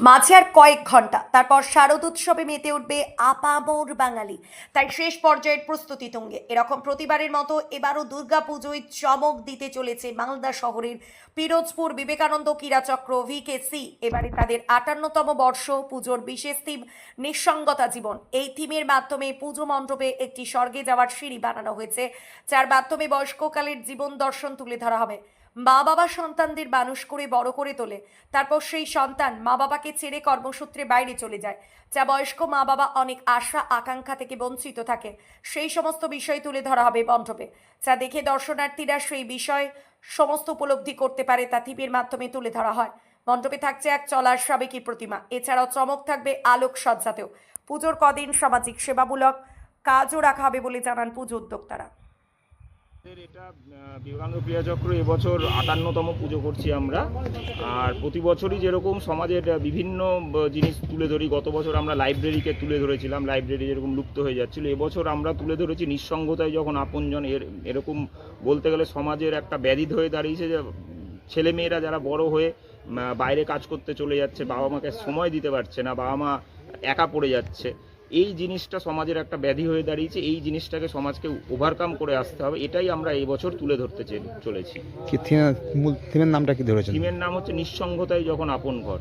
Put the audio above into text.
মাঝে আর কয়েক ঘণ্টা। তারপর শারদ উৎসবে মেতে উঠবে আপামোর বাঙালি। তাই শেষ পর্যায়ের প্রস্তুতি তুঙ্গে। এরকম প্রতিবারের মতো এবারও দুর্গাপুজোয় চমক দিতে চলেছে মালদা শহরের পিরোজপুর বিবেকানন্দ ক্রীড়াচক্র ভিকেসি। এবারে তাদের আটান্নতম বর্ষ, পুজোর বিশেষ থিম, নিঃসঙ্গতা জীবন। এই থিমের মাধ্যমে পুজো মণ্ডপে একটি স্বর্গে যাওয়ার সিঁড়ি বানানো হয়েছে, যার মাধ্যমে বয়স্ককালের জীবন দর্শন তুলে ধরা হবে। মা বাবা সন্তানদের মানুষ করে বড় করে তোলে। তারপর সেই সন্তান মা বাবাকে ছেড়ে কর্মসূত্রে বাইরে চলে যায়, যা বয়স্ক মা বাবা অনেক আশা, আকাঙ্ক্ষা থেকে বঞ্চিত থাকে। সেই সমস্ত বিষয় তুলে ধরা হবে মণ্ডপে, যা দেখে দর্শনার্থীরা সেই বিষয় সমস্ত উপলব্ধি করতে পারে তা থিপের মাধ্যমে তুলে ধরা হয়। মণ্ডপে থাকছে এক চলার সাবেকি প্রতিমা, এছাড়াও চমক থাকবে আলোক সজ্জাতেও। পুজোর কদিন সামাজিক সেবামূলক কাজও রাখা হবে বলে জানান পুজো উদ্যোক্তারা। আমাদের এটা বিবেকানন্দ ক্রিয়াচক্র এবছর আটান্নতম পুজো করছি আমরা। আর প্রতি বছরই যেরকম সমাজের বিভিন্ন জিনিস তুলে ধরি, গত বছর আমরা লাইব্রেরিকে তুলে ধরেছিলাম। লাইব্রেরি যেরকম লুপ্ত হয়ে যাচ্ছিল, এবছর আমরা তুলে ধরেছি নিঃসঙ্গতায় যখন আপনজন এর, এরকম বলতে গেলে সমাজের একটা ব্যাধি হয়ে দাঁড়িয়েছে যে ছেলে মেয়েরা যারা বড় হয়ে বাইরে কাজ করতে চলে যাচ্ছে বাবা মাকে সময় দিতে পারছে না বাবা মা একা পড়ে যাচ্ছে। এই জিনিসটা সমাজের একটা ব্যাধি হয়ে দাঁড়িয়েছে এই জিনিসটাকে সমাজকে ওভারকাম করে আসতে হবে এটাই আমরা এই বছর তুলে ধরতে চলেছি। থিমের নামটা কি ধরেছি থিমের নাম হচ্ছে নিঃসঙ্গতাই যখন আপন ঘর।